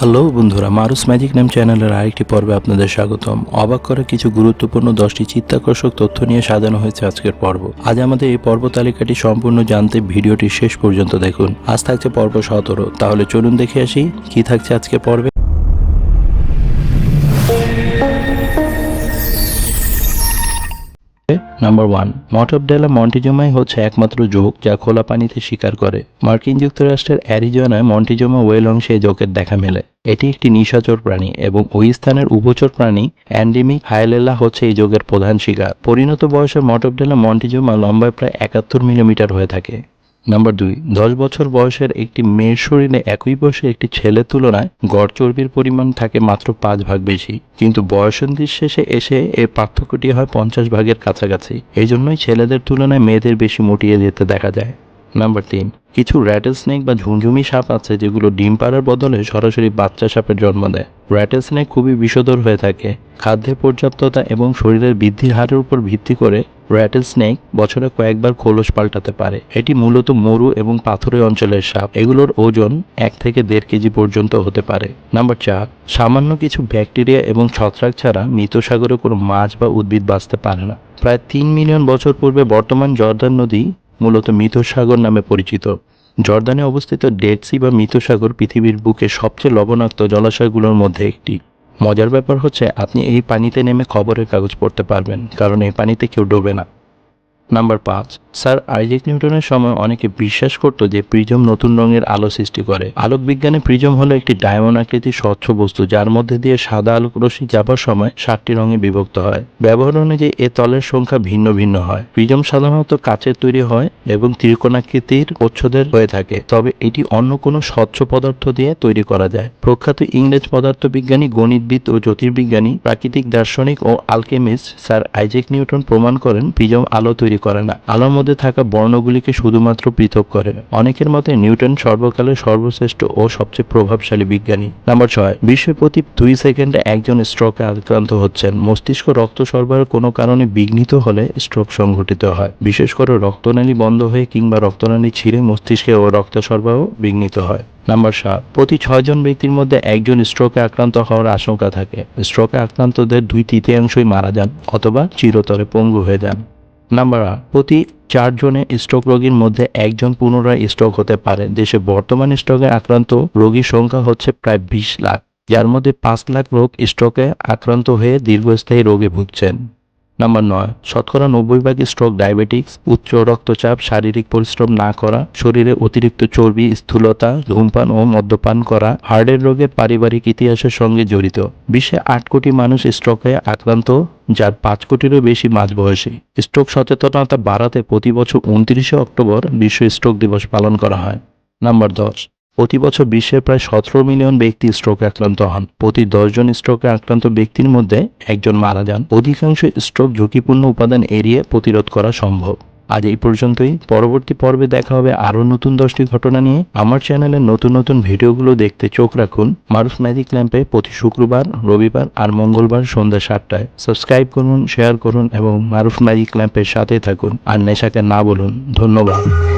Hello বন্ধুরা, মারুস magic নাম চ্যানেলের আরেকটি পর্বে আপনাদের স্বাগতম। অবাক করা কিছু গুরুত্বপূর্ণ দশটি চিত্তাকর্ষক তথ্য নিয়ে সাজানো হয়েছে আজকের পর্ব। আজ আমাদের এই পর্ব তালিকাটি সম্পূর্ণ জানতে ভিডিওটি শেষ পর্যন্ত দেখুন। আজ থাকছে পর্ব সতেরো, তাহলে চলুন দেখে আসি কি থাকছে আজকের পর্বে। নাম্বার ওয়ান মটবডেলা মন্টিজোমাই হচ্ছে একমাত্র যোগ যা খোলা পানিতে শিকার করে। মার্কিন যুক্তরাষ্ট্রের অ্যারিজোনায় মন্টিজোমা ওয়েল অংশে জোকের দেখা মেলে। এটি একটি নিশাচর প্রাণী এবং ওই স্থানের উভচর প্রাণী অ্যান্ডিমিক হাইলেলা হচ্ছে এই যোগের প্রধান শিকার। পরিণত বয়সের মটবডেলা মন্টিজোমা লম্বায় প্রায় একাত্তর মিলিমিটার হয়ে থাকে। নাম্বার দুই, দশ বছর বয়সের একটি মেয়ের শরীরে একই বয়সে একটি ছেলের তুলনায় গড় চর্বির পরিমাণ থাকে মাত্র পাঁচ ভাগ বেশি। কিন্তু বয়সন্ধির শেষে এসে এর পার্থক্যটি হয় পঞ্চাশ ভাগের কাছাকাছি। এই জন্যই ছেলেদের তুলনায় মেয়েদের বেশি মুটিয়ে যেতে দেখা যায়। নাম্বার তিন, কিছু র্যাটেল স্নেক বা ঝুমঝুমি সাপ আছে যেগুলো ডিম পাড়ার বদলে সরাসরি বাচ্চা সাপের জন্ম দেয়। র্যাটেল স্নেক খুবই বিষধর হয়ে থাকে। খাদ্যের পর্যাপ্ততা এবং শরীরের বৃদ্ধির হারের উপর ভিত্তি করে র্যাটেল স্নেক বছরে কয়েকবার খোলস পাল্টাতে পারে। এটি মূলত মরু এবং পাথুরে অঞ্চলের সাপ। এগুলোর ওজন এক থেকে দেড় কেজি পর্যন্ত হতে পারে। নাম্বার চার, সামান্য কিছু ব্যাকটেরিয়া এবং ছত্রাক ছাড়া মৃত সাগরে কোনো মাছ বা উদ্ভিদ বাঁচতে পারে না। প্রায় তিন মিলিয়ন বছর পূর্বে বর্তমান জর্দান নদী মূলত মৃত সাগর নামে পরিচিত। জর্দানে অবস্থিত ডেড সি বা মৃত সাগর পৃথিবীর বুকে সবচেয়ে লবণাক্ত জলাশয়গুলোর মধ্যে একটি। মজার ব্যাপার হচ্ছে, আপনি এই পানিতে নেমে খবরের কাগজ পড়তে পারবেন, কারণ এই পানিতে কেউ ডোবে না। নাম্বার পাঁচ, স্যার, আইজেক নিউটনের সময় অনেকে বিশ্বাস করত যে প্রিজম নতুন রঙের আলো সৃষ্টি করে। আলোক বিজ্ঞানে প্রিজম হলো একটি ডায়মন্ড আকৃতির স্বচ্ছ বস্তু, যার মধ্যে দিয়ে সাদা আলোক রশ্মি যাবার সময় সাতটি রঙে বিভক্ত হয়। ব্যবহার অনুযায়ী এ তলের সংখ্যা ভিন্ন ভিন্ন হয়। প্রিজম সাধারণত কাচের তৈরি হয় এবং ত্রিকোণাকৃতির প্রচ্ছদের হয়ে থাকে, তবে এটি অন্য কোনো স্বচ্ছ পদার্থ দিয়ে তৈরি করা যায়। প্রখ্যাত ইংরেজ পদার্থবিজ্ঞানী, গণিতবিদ ও জ্যোতির্বিজ্ঞানী, প্রাকৃতিক দার্শনিক ও আলকেমিস্ট স্যার আইজেক নিউটন প্রমাণ করেন প্রিজম আলো তৈরি করে না। আলোর মধ্যে থাকা বর্ণগুলিকে শুধুমাত্র পৃথক করে। অনেকের মতে নিউটন সর্বকালের সর্বশ্রেষ্ঠ ও সবচেয়ে প্রভাবশালী বিজ্ঞানী। নাম্বার ছয় বিশ্বে প্রতি দুই সেকেন্ডে একজন স্ট্রোকে আক্রান্ত হচ্ছেন। মস্তিষ্ক রক্ত সরবরাহ কোনো কারণে বিঘ্নিত হলে স্ট্রোক সংঘটিত হয়। বিশেষ করে রক্তনালী বন্ধ হয়ে কিংবা রক্তনালী ছিঁড়ে মস্তিষ্কে ও রক্ত সরবরাহ বিঘ্নিত হয়। নাম্বার সাত, প্রতি ছয়জন ব্যক্তির মধ্যে একজন স্ট্রোকে আক্রান্ত হওয়ার আশঙ্কা থাকে। স্ট্রোকে আক্রান্তদের দুই তৃতীয়াংশই মারা যান অথবা চিরতরে পঙ্গু হয়ে যান। নাম্বার প্রতি চারজনে স্ট্রোক রোগীর মধ্যে একজন পুনরায় স্ট্রোক হতে পারে। দেশে বর্তমান স্ট্রোকে আক্রান্ত রোগীর সংখ্যা হচ্ছে প্রায় বিশ লাখ। যার মধ্যে পাঁচ লাখ লোক স্ট্রোকে আক্রান্ত হয়ে দীর্ঘস্থায়ী রোগে ভুগছেন। নাম্বার নয় শতকরা নব্বই ভাগ স্ট্রোক ডায়াবেটিক্স উচ্চ রক্তচাপ, শারীরিক পরিশ্রম না করা, শরীরে অতিরিক্ত চর্বি, স্থূলতা, ধূমপান ও মদ্যপান করা হার্টের রোগের পারিবারিক ইতিহাসের সঙ্গে জড়িত। বিশ্বে আট কোটি মানুষ স্ট্রোকে আক্রান্ত, যার পাঁচ কোটিরও বেশি মাঝবয়সী। স্ট্রোক সচেতনতা বাড়াতে প্রতি বছর উনত্রিশে অক্টোবর বিশ্ব স্ট্রোক দিবস পালন করা হয়। নাম্বার দশ প্রতি বছর বিশ্বের প্রায় সতেরো মিলিয়ন ব্যক্তি স্ট্রোকে আক্রান্ত হন। প্রতি দশজন স্ট্রোকে আক্রান্ত ব্যক্তির মধ্যে একজন মারা যান। অধিকাংশ স্ট্রোক ঝুঁকিপূর্ণ উপাদান এড়িয়ে প্রতিরোধ করা সম্ভব। আজ এই পর্যন্তই। পরবর্তী পর্বে দেখা হবে আরও নতুন দশটি ঘটনা নিয়ে। আমার চ্যানেলে নতুন নতুন ভিডিওগুলো দেখতে চোখ রাখুন। মারুফ ম্যাজিক ল্যাম্পে প্রতি শুক্রবার, রবিবার আর মঙ্গলবার সন্ধ্যা সাতটায়। সাবস্ক্রাইব করুন, শেয়ার করুন এবং মারুফ ম্যাজিক ল্যাম্পের সাথে থাকুন। আর নেশাকে না বলুন। ধন্যবাদ।